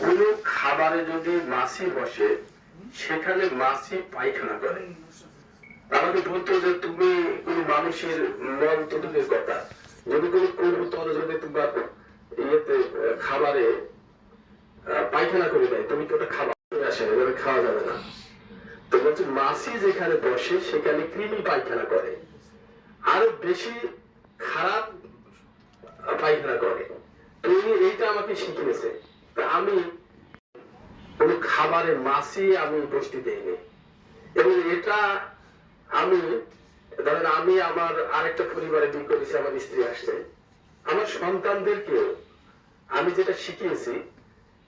কোন খাবারে যদি মাছি বসে, সেখানে মাছি পায়খানা করে। আমাকে বলতো যে, তুমি কোন মানুষের মল তদুলের কথা। যদি কোনো কবুতর যদি তোমার ইয়েতে খাবারে পায়খানা করে দেয়, তুমি কি ওটা খাবার আসে না? খাওয়া যাবে না। তো বলছে, মাছি যেখানে বসে, সেখানে কৃমি পায়খানা করে। আরও বেশি খারাপ পায়খানা করে। তো এইটা আমাকে শিখিয়েছে। আমি কোন খাবারে মাছি আমি বসতে দেইনি। এবং এটা আমি, ধরেন আমি আমার আরেকটা পরিবারে বিয়ে করেছি আমার স্ত্রী আসছে। আমার সন্তানদেরকে আমি যেটা শিখিয়েছি,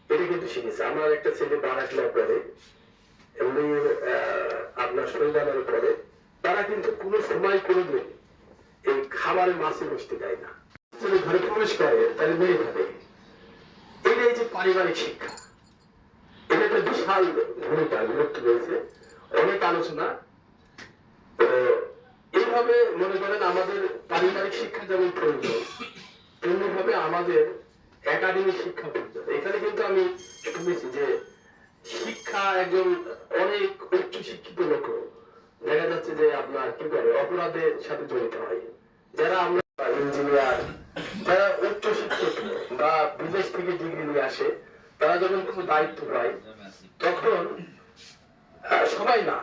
এটা কিন্তু শিখেছি। আমার একটা ছেলে বারাকলা করে এমনি আপনার সন্তানের পরে তারা কিন্তু কোনো সময় কোনোদিন এই খাবারে মাছে বসতে দেয় না। ঘরে প্রবেশ করে, তাহলে মেয়ে ভাবে। পারিবারিক শিক্ষা। এটা একটা বিশাল ভূমিকা গুরুত্ব রয়েছে। অনেক আলোচনা। এইভাবে মনে করেন আমাদের পারিবারিক শিক্ষা যেমন প্রয়োজন তেমনি ভাবে আমাদের একাডেমিক শিক্ষা প্রয়োজন। এখানে কিন্তু আমি শুনেছি যে শিক্ষা একজন অনেক উচ্চ শিক্ষিত লোক। দেখা যাচ্ছে যে আপনার কি করে অপরাধের সাথে জড়িত হয়। যারা আমরা ইঞ্জিনিয়ার যারা উচ্চ শিক্ষিত বা বিদেশ থেকে ডিগ্রি নিয়ে আসে, তারা যখন কোনো দায়িত্ব পায়, তখন সবাই না,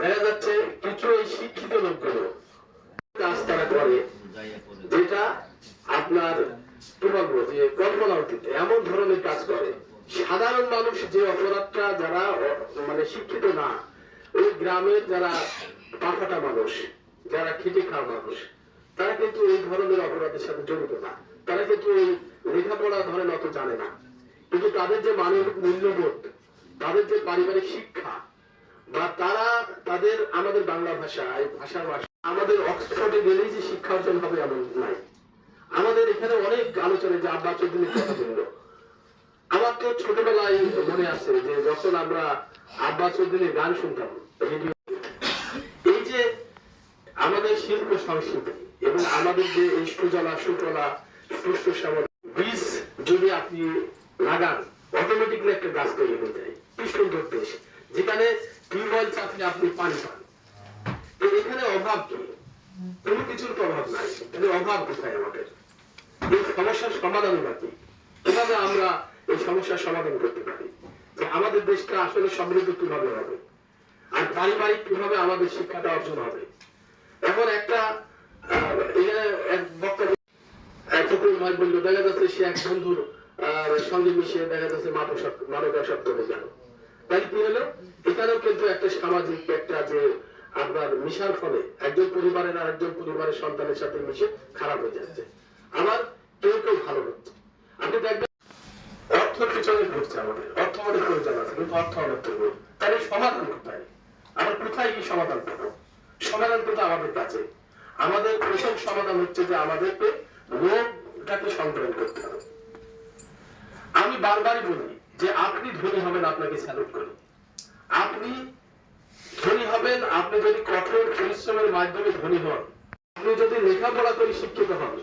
দেখা যাচ্ছে কিছু এই শিক্ষিত লোকগুলো কাজ তারা করে, যেটা আপনার কি বলব, যে কল্পনা অতীত এমন ধরনের কাজ করে। সাধারণ মানুষ যে অপরাধটা যারা মানে শিক্ষিত না, ওই গ্রামের যারা পাখাটা মানুষ, যারা খেটে খাওয়া মানুষ তারা কিন্তু এই ধরনের অপরাধের সাথে জড়িত না। তারা কিন্তু এই লেখাপড়া ধরেন অত জানে না। কিন্তু তাদের যে মানবিক মূল্যবোধ, তাদের যে পারিবারিক শিক্ষা, বা তারা তাদের আমাদের বাংলা ভাষা এই ভাষা আমাদের অক্সফোর্ডে গেলেই যে শিক্ষা অর্জন হবে এমন নাই। আমাদের এখানে অনেক আলোচনা, যে আব্বা চৌধুরীর কথা বলল। আমার তো ছোটবেলায় মনে আছে যে যখন আমরা আব্বা চৌধুরীর গান শুনতাম, রেডিও আমাদের শিল্প সংস্কৃতি এবং আমাদের যে এই সুজলা সুফলা সুস্থ শ্যামল বীজ যদি আপনি লাগান অটোমেটিকলি একটা গাছ তৈরি হয়ে যায় কি সুন্দর দেশ যেখানে টিউবওয়েল চাপলে আপনি পানি পান। তো এখানে অভাব কি? কোনো কিছুর তো অভাব নাই। তাহলে অভাব কোথায় আমাদের? এই সমস্যার সমাধান বা কি? কীভাবে আমরা এই সমস্যার সমাধান করতে পারি? যে আমাদের দেশটা আসলে সমৃদ্ধ কীভাবে হবে? আর পারিবারিক কীভাবে আমাদের শিক্ষাটা অর্জন হবে? এখন একটা দেখা যাচ্ছে সে এক বন্ধুর সঙ্গে দেখা যাচ্ছে গেল। তাই কি হলো? এখানেও কিন্তু একটা সামাজিক একটা যে আপনার মিশার ফলে একজন পরিবারের আর একজন পরিবারের সন্তানের সাথে মিশে খারাপ হয়ে যাচ্ছে। আবার কেউ কেউ ভালো হচ্ছে আপনি দেখবেন অর্থ পিছনে ঘুরছে আমাদের। অর্থ আমাদের প্রয়োজন আছে, কিন্তু অর্থ অনেক তাহলে সমাধান কোথায়? আমরা কোথায় কি সমাধান পাবো সমাধান কিন্তু আমাদের কাছে আমাদের প্রথম সমাধান হচ্ছে যে আমাদেরকে রোগটাকে সংকলন করতে হবে। আমি বারবারই বলি যে আপনি ধনী হবেন, আপনাকে স্যালুট করি। আপনি ধনী হবেন, আপনি যদি কঠোর পরিশ্রমের মাধ্যমে ধনী হন, আপনি যদি লেখাপড়া করে শিক্ষিত হন,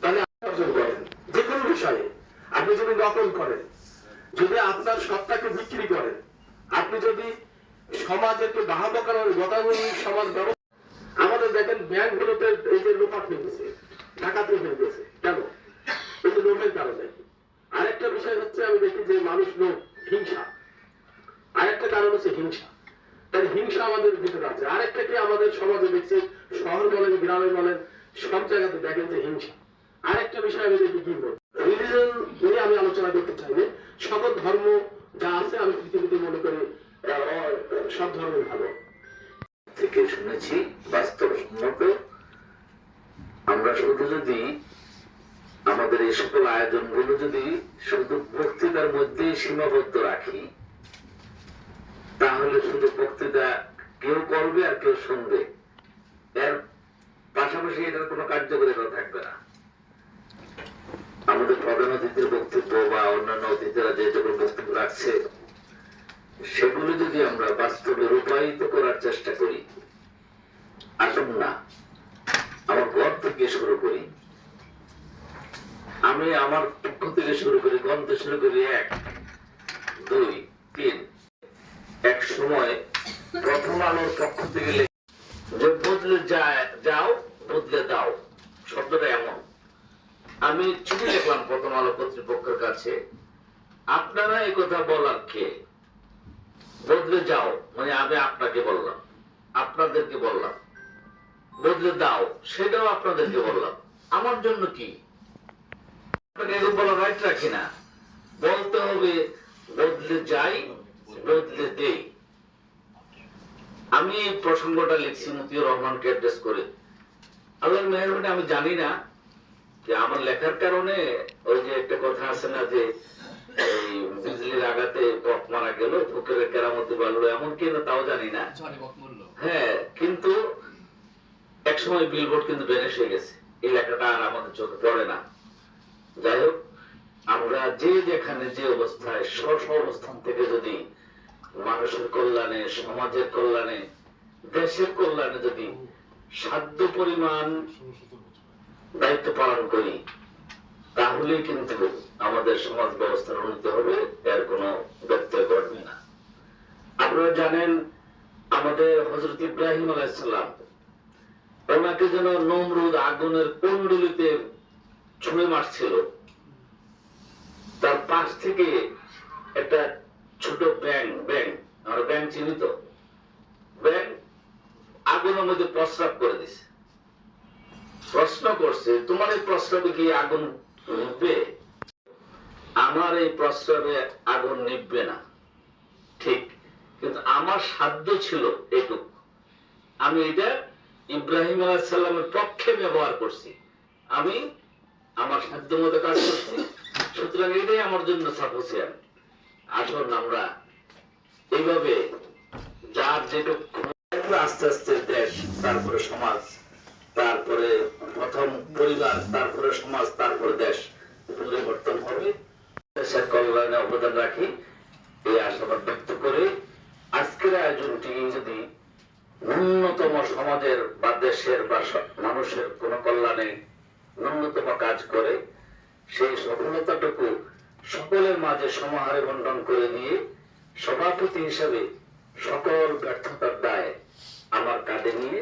তাহলে অর্জন করেন যে কোনো বিষয়ে। আপনি যদি নকল করেন, যদি আপনার সত্তাকে বিক্রি করেন, আপনি যদি সমাজেরকে বাহাবা করার গতানুগতিক সমাজ ব্যবস্থা, আমাদের দেখেন ব্যাংকগুলোতে এই যে লোপাট হয়ে গেছে, ডাকাতি হয়ে গেছে। কেন? এই যে লোভের কারণে। আরেকটা বিষয় হচ্ছে, আমি দেখি যে মানুষ লোক, হিংসা। আরেকটা কারণ হচ্ছে হিংসা। তাই হিংসা আমাদের ভিতরে আছে। আরেকটা কি আমাদের সমাজে দেখছি, শহর বলেন, গ্রামে বলেন, সব জায়গাতে দেখেন যে হিংসা। আরেকটা বিষয় আমি দেখি কি বল রিলিজন নিয়ে আমি আলোচনা করতে চাই না সকল ধর্ম যা আছে আমি পৃথিবীতে মনে করি আহ, আহ, সব ধর্মই ভালো। থেকে শুনেছি বাস্তবসম্মত আমরা শুধু যদি আমাদের এই সকল আয়োজনগুলো যদি শুধু বক্তৃতার মধ্যে সীমাবদ্ধ রাখি, তাহলে শুধু বক্তৃতা কেউ করবে আর কেউ শুনবে। এর পাশাপাশি এটার কোনো কার্যকারিতা থাকবে না। আমাদের প্রধান অতিথির বক্তব্য বা অন্যান্য অতিথিরা যে সকল বক্তব্য রাখছে সেগুলো যদি আমরা বাস্তবে রূপায়িত করার চেষ্টা করি, আসুন না, আমার ঘর থেকে শুরু করি। আমি আমার পক্ষ থেকে শুরু করি গন্ত শুরু করি, এক, দুই, তিন। এক সময় প্রথম আলোর পক্ষ থেকে যে বদলে যায়, যাও, বদলে দাও। শব্দটা এমন। আমি চিঠি লিখলাম প্রথম আলো কর্তৃপক্ষের কাছে। আপনারা এই কথা বলার কে? বদলে যাও মানে আমি আপনাকে বললাম। আপনাদেরকে বললাম। বদলে দাও, সেটাও আপনাদেরকে বললাম। আমার জন্য কি? আপনাকে এরকম বলা রাইট রাখি না। বলতে হবে, বদলে যাই, বদলে দেই। আমি এই প্রসঙ্গটা লিখছি মতিউর রহমানকে অ্যাড্রেস করে। আল্লাহর মেহরবানি, আমি জানি না, যে আমার লেখার কারণে ওই যে একটা কথা আছে না যে বিজলির আঘাতে বক মারা গেল ফুকের কেরামতি বাড়লো। এমন তাও জানি না। হ্যাঁ কিন্তু একসময় বিলবোর্ড কিন্তু হয়ে গেছে। আর আমাদের চোখে পড়ে না। যাই হোক আমরা যে যেখানে যে অবস্থায় স্ব স্ব অবস্থান থেকে যদি মানুষের কল্যাণে সমাজের কল্যাণে দেশের কল্যাণে যদি সাধ্য পরিমাণ দায়িত্ব পালন করি তাহলেই কিন্তু আমাদের সমাজ ব্যবস্থার উন্নতি হবে, এর কোনো ব্যত্যয় ঘটবে না। আপনারা জানেন, আমাদের হজরত ইব্রাহিম আলাইসাল্লাম ওনাকে যেন নমরুদ আগুনের কুণ্ডলিতে ছুঁড়ে মারছিল। তার পাশ থেকে একটা ছোট ব্যাং ব্যাং আমরা ব্যাং চিনি তো ব্যাং আগুনের মধ্যে প্রস্রাব করে দিছে। প্রশ্ন করছে, তোমার এই প্রস্রাবে কি আগুন নিভবে আমার এই প্রস্রাবে আগুন নিভবে না। ঠিক, কিন্তু আমার সাধ্য ছিল এটুক। আমি এটা ইব্রাহিম আলাইসাল্লামের পক্ষে ব্যবহার করছি। আমি আমার সাধ্য মতো কাজ করছি। সুতরাং এটাই আমার জন্য সাফিসিয়ান আসুন আমরা এইভাবে যার যেটুকু আস্তে আস্তে দেশ, তারপরে সমাজ, তারপরে প্রথম পরিবার, তারপরে সমাজ, তারপরে দেশ। পরিবর্তন হবে। দেশের কল্যাণে অবদান রাখি। এই আশাবাদ ব্যক্ত করে। আজকের আয়োজনটি যদি ন্যূনতম সমাজের বা দেশের বা মানুষের কোন কল্যাণে ন্যূনতম কাজ করে, সেই সফলতাটুকু সকলের মাঝে সমাহারে বন্টন করে দিয়ে সভাপতি হিসেবে সকল ব্যর্থতার দায় আমার কাঁধে নিয়ে